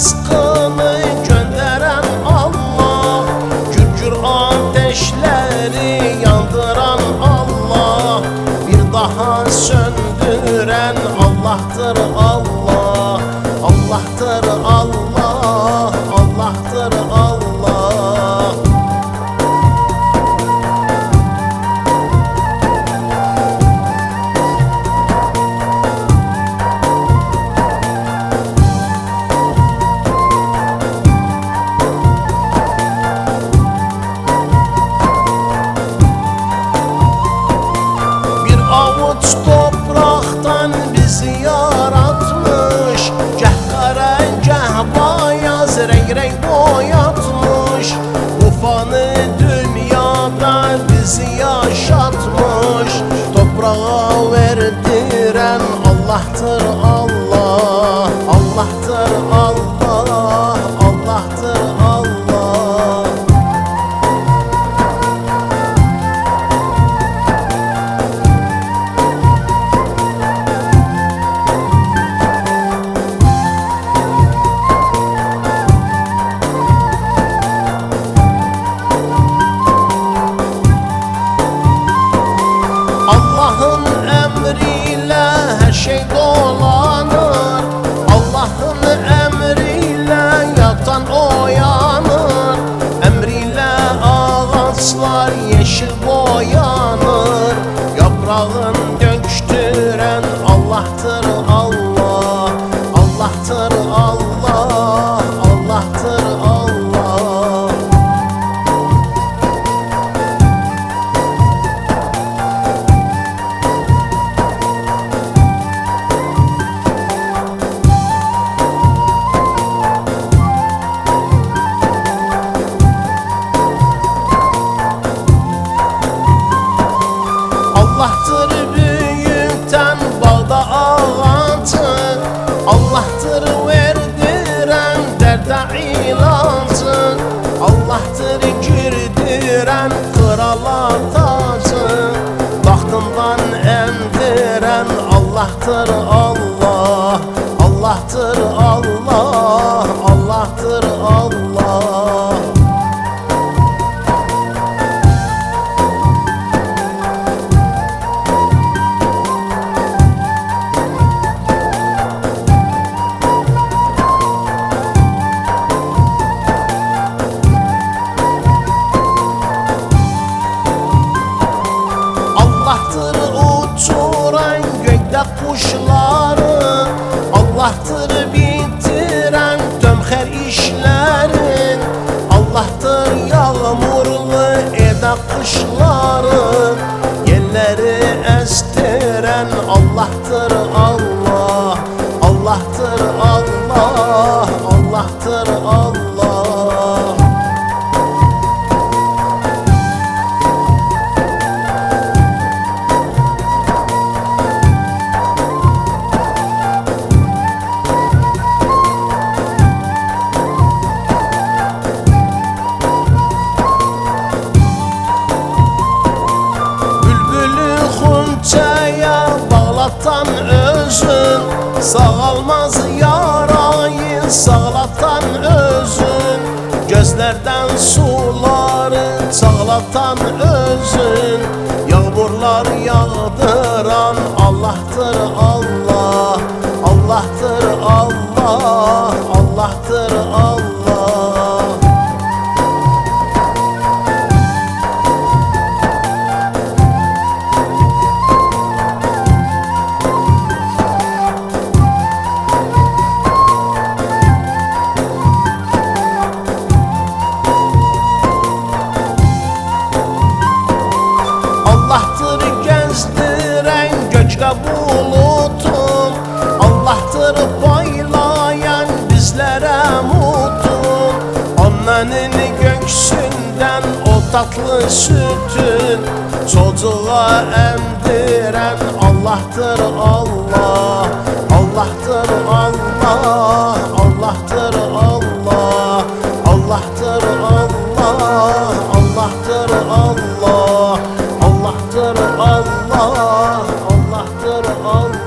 rızkını gönderen Allah Gürgür ateşleri yandıran Allah Bir daha söndüren Allah'tır Allah yaşatmış Toprağa verdiren Allah'tır Allah Allah'ın emriyle her şey dolanır. Allah'ın emriyle yatan uyanır Emriyle ağaçlar yeşil boyanır. Yaprağın Allah'tır Allah. Allah'tır Allah kuşları Allah'tır bitiren tömher işlerin. Allah'tır yağmurlu eda kışları Yerleri estiren Allah'tır bağlatan özün Sağalmaz yarayı. Sağlatan özün Gözlerden suları. Çağlatan özün Yağmurlar yağdıran Allah'tır Allah Allah'tır Allah Allah'tır Allah Annenin göksünden o tatlı sütün Çocuğa emdiren Allah'tır Allah Allah'tır Allah Allah'tır Allah Allah'tır Allah Allah'tır Allah Allah'tır Allah Allah'tır Allah